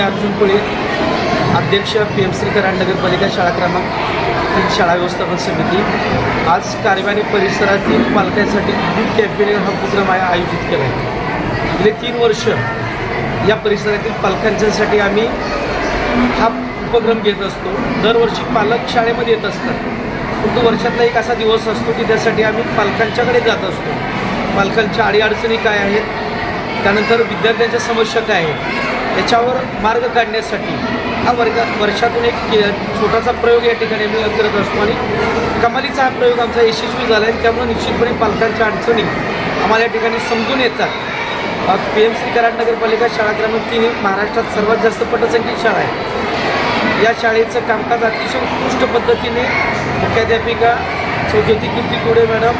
अर्जुन कोळी अध्यक्ष P M C Karad नगरपालिका शाळा क्रमांक तीन शाळा व्यवस्थापन समिती. आज कार्यवाही परिसरातील पालकांसाठी गुड कॅम्पेनिंग हा उपक्रम आहे आयोजित केला आहे गेले तीन वर्ष या परिसरातील पालकांच्यासाठी आम्ही हा उपक्रम घेत असतो. दरवर्षी पालक शाळेमध्ये येत असतात. परंतु वर्षातला एक असा दिवस असतो की त्यासाठी आम्ही पालकांच्याकडे जात असतो. पालकांच्या अडीअडचणी काय आहेत? त्यानंतर विद्यार्थ्यांच्या समस्या काय आहेत? याच्यावर मार्ग काढण्यासाठी हा वर्ग वर्षातून एक छोटासा प्रयोग या ठिकाणी आम्ही करत असतो. आणि कमालीचा हा प्रयोग आमचा यशस्वी झाला आहे. त्यामुळे निश्चितपणे पालकांच्या अडचणी आम्हाला या ठिकाणी समजून येतात. पी एम श्री कराड नगरपालिका शाळा क्रमांक तीन महाराष्ट्रात सर्वात जास्त पटसंख्यित शाळा आहे. या शाळेचं कामकाज अतिशय उत्कृष्ट पद्धतीने मुख्याध्यापिका सौ कीर्ती कुडे मॅडम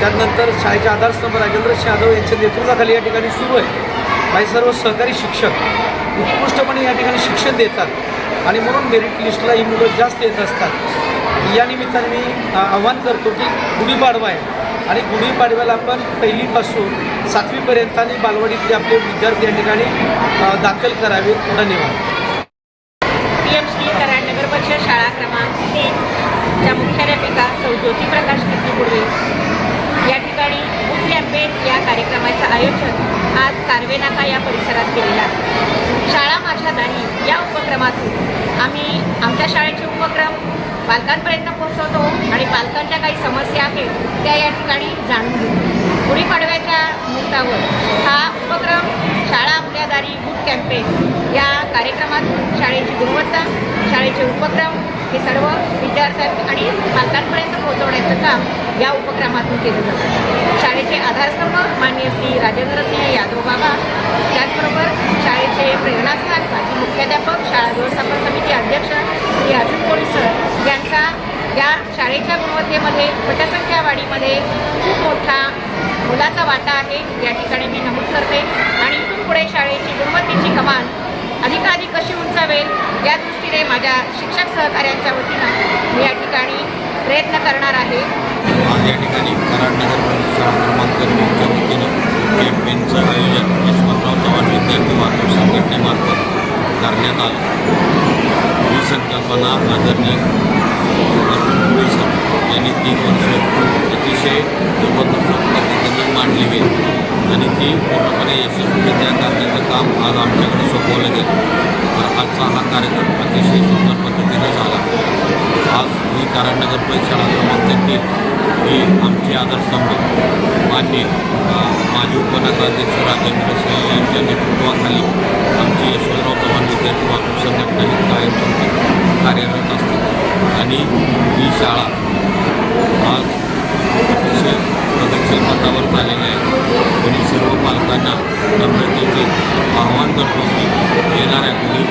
त्यानंतर शाळेचे आधारस्तंभ राजेंद्र यादव यांच्या नेतृत्वाखाली या ठिकाणी सुरू आहे. माझे सर्व सहकारी शिक्षक उत्कृष्टपणे या ठिकाणी शिक्षण देतात. आणि म्हणून मेरिट लिस्टला ही मुलं जास्त येत असतात. या निमित्ताने मी आव्हान करतो की गुढीपाडवा आहे. आणि गुढीपाडव्याला आपण पहिलीपासून सातवीपर्यंत आणि बालवाडीतले आपले विद्यार्थी या ठिकाणी दाखल करावे. धन्यवाद. पी एम श्री कराड नगर परिषद शाळा क्रमांक तीन मुख्याध्यापिका सौ ज्योतिप्रकाश कीर्तीपूर्वे या ठिकाणी बुक कॅम्पेन या कार्यक्रमाचं आयोजन कारवे या परिसरात केलेलं आहे. शाळा माझ्या नाही या उपक्रमातून. आम्ही आमच्या शाळेचे उपक्रम पालकांपर्यंत पोहोचवतो आणि पालकांच्या काही समस्या आहेत त्या या ठिकाणी जाणून घेतो. गुढीपाडव्याच्या मुहूर्तावर हा उपक्रम शाळा आपल्या दारी बुक कॅम्पेन या कार्यक्रमातून शाळेची गुणवत्ता शाळेचे उपक्रम हे सर्व विद्यार्थ्यां आणि पालकांपर्यंत पोहोचवण्याचं काम या उपक्रमातून केलं जातं. शाळेचे आधारस्तंभ माननीय श्री राजेंद्रसिंह यादव बाबा त्याचबरोबर शाळेचे प्रेरणास्थान माजी मुख्याध्यापक शाळा व्यवस्थापन समिती अध्यक्ष श्री अर्जुन कोळी सर यांचा या शाळेच्या गुणवत्तेमध्ये पटसंख्या वाढीमध्ये खूप मोठा मुलाचा वाटा आहे. या ठिकाणी मी नमूद करते. आणि इथून पुढे शाळेची गुणवत्तेची कमान अधिकाधिक कशी उंचावेल या दृष्टीने माझ्या शिक्षक सहकाऱ्यांच्या वतीनं मी या ठिकाणी प्रयत्न करणार आहे. आज या ठिकाणी कराड नगर परिषद क्रमांक तीनच्या वतीनं कॅम्पेनचं आयोजन यशवंतराव चव्हाण विद्यार्थी वाहतूक संघटनेमार्फत करण्यात आलं. ही संकल्पना आदरणीय पुढे सर यांनी तीन वर्ष अतिशय जबरदस्त पद्धतीनं मांडली गेली. आणि ती पूर्णपणे यशस्वीरित्या करण्याचं काम आज आमच्याकडे सोपवलं गेलं. तर आजचा हा कार्यक्रम अतिशय सुंदर पद्धतीने झाला. आज ही कारणनगर नगर परिषद क्रमांक तीन ही आमची आदर्शस्तंभ मान्य माजी उपनगराध्यक्ष राजेंद्र सिंह यांच्या नेतृत्वाखाली आमची यशवंतराव चव्हाण विद्यार्थी वाहतूक संघटना ही कायम कार्यरत असते. आणि ही शाळा आज अतिशय प्रगतशील पथावर झालेली आहे आणि सर्व पालकांना नम्रतेचे आवाहन करतो की येणाऱ्या गुढी